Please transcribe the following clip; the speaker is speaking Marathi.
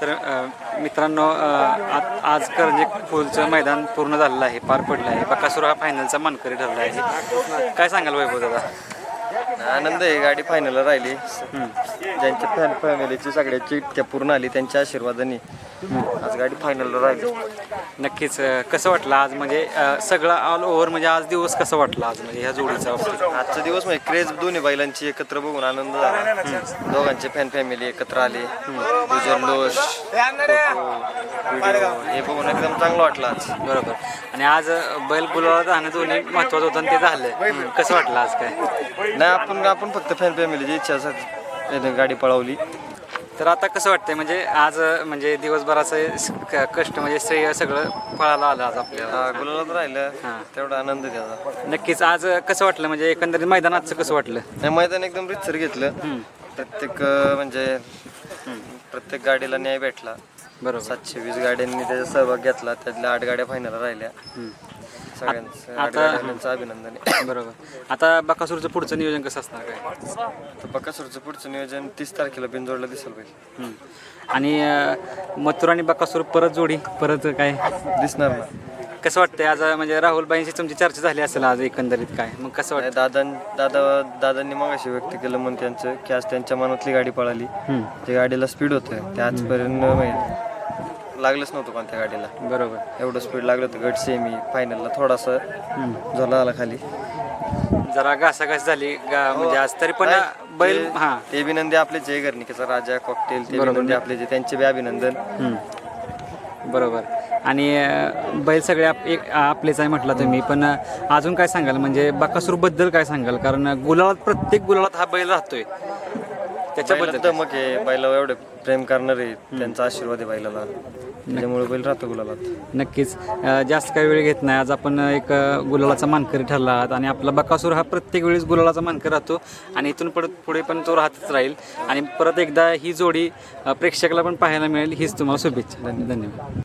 तर मित्रांनो आज करंजे फुलचं मैदान पूर्ण झालेलं आहे पार पडलं आहे. बकासूर हा फायनलचा मानकरी ठरला आहे. काय सांगाल वैभव दादा? आनंद आहे गाडी फायनल राहिली. ज्यांच्या फॅन फॅमिलीची सगळ्याची इतक्या पूर्ण आली त्यांच्या आशीर्वादाने. आज गाडी फायनल राहिली. नक्कीच कसं वाटलं आज? म्हणजे सगळं ऑल ओव्हर म्हणजे आज दिवस कसं वाटला आज? म्हणजे ह्या जोडीचा आजचा दिवस म्हणजे क्रेज दोन्ही बैलांची एकत्र बघून आनंद झाला. दोघांचे फॅन फॅमिली एकत्र आले. व्हिडिओ हे बघून एकदम चांगलं वाटलं आज. बरोबर. आणि आज बैल गुलाला जाणं दोन्ही महत्वाचं होतं आणि ते झालं. कसं वाटलं आज काय? नाही आपण आपण फक्त फॅन फॅमिलीची इच्छा असत. गाडी पळवली. तर आता कसं वाटतंय? म्हणजे आज म्हणजे दिवसभराचं स- कष्ट म्हणजे श्रेय सगळं फळाला आलं आज आपल्याला. गुलालात राहिलं. तेवढा आनंद त्याचा. नक्कीच. आज कसं वाटलं? म्हणजे एकंदरीत मैदानाचं कसं वाटलं? नाही मैदान एकदम रितसर घेतलं. प्रत्येक अं, म्हणजे प्रत्येक गाडीला न्याय भेटला. बरोबर. सातशे वीस गाड्यांनी त्याचा सहभाग घेतला. त्यातल्या आठ गाड्या फायनल राहिल्या. सगळ्यांचं आता- अभिनंदन. आहे. बरोबर. आता बकासूरचं पुढचं नियोजन कसं असणार काय? तर बकासूरचं पुढचं नियोजन तीस तारखेला बिनजोडला दिसेल पाहिजे. हम्म. आणि अ, मथुर आणि बकासूर परत जोडी परत काय? दिसणार ना. कसं वाटतंय? आज अ, म्हणजे राहुलबाईंशी तुमची चर्चा झाली असेल आज एकंदरीत काय? मग कसं वाटतं दादा दादा दादांनी मग अशी व्यक्त केलं म्हणून त्यांचं की आज त्यांच्या मनातली गाडी पळाली. त्या गाडीला स्पीड होतं ते आजपर्यंत म्हणजे लागलंच नव्हतं कोणत्या गाडीला. बरोबर. एवढं स्पीड लागलं होतं गट सेमी फायनलला थोडासा झोला आला खाली. जरा घासाघास झाली गा- म्हणजे आज तरी पण बैल ते- हा. ते अभिनंदी आपले जे गर्णिकेचा राजा कॉकटेल ते अभिनंदी आपले जे त्यांचे बी अभिनंदन. हम्म. बरोबर. आणि अ, बैल सगळे आप एक आपलेच आहे म्हटलं तुम्ही पण अ, अजून काय सांगाल? म्हणजे बकासूरबद्दल काय सांगाल? कारण गुलाळात प्रत्येक गुलाळात हा बैल राहतोय. त्याच्याबद्दल बैलात दमक आहे बैलावर एवढे प्रेम करणारे त्यांचा आशीर्वाद आहे बैलाला. त्याच्यामुळे बैल राहतो गुलालात. नक्कीच. अ, जास्त काही वेळ घेत नाही. आज आपण एक अ, गुलालाचा मानकरी ठरला आहात आणि आपला बकासूर हा प्रत्येक वेळेस गुलालाचा मानकरी राहतो आणि इथून परत पुढे पण तो राहतच राहील. आणि परत एकदा ही जोडी अ, प्रेक्षकाला पण पाहायला मिळेल. हीच तुम्हाला शुभेच्छा. धन्यवाद.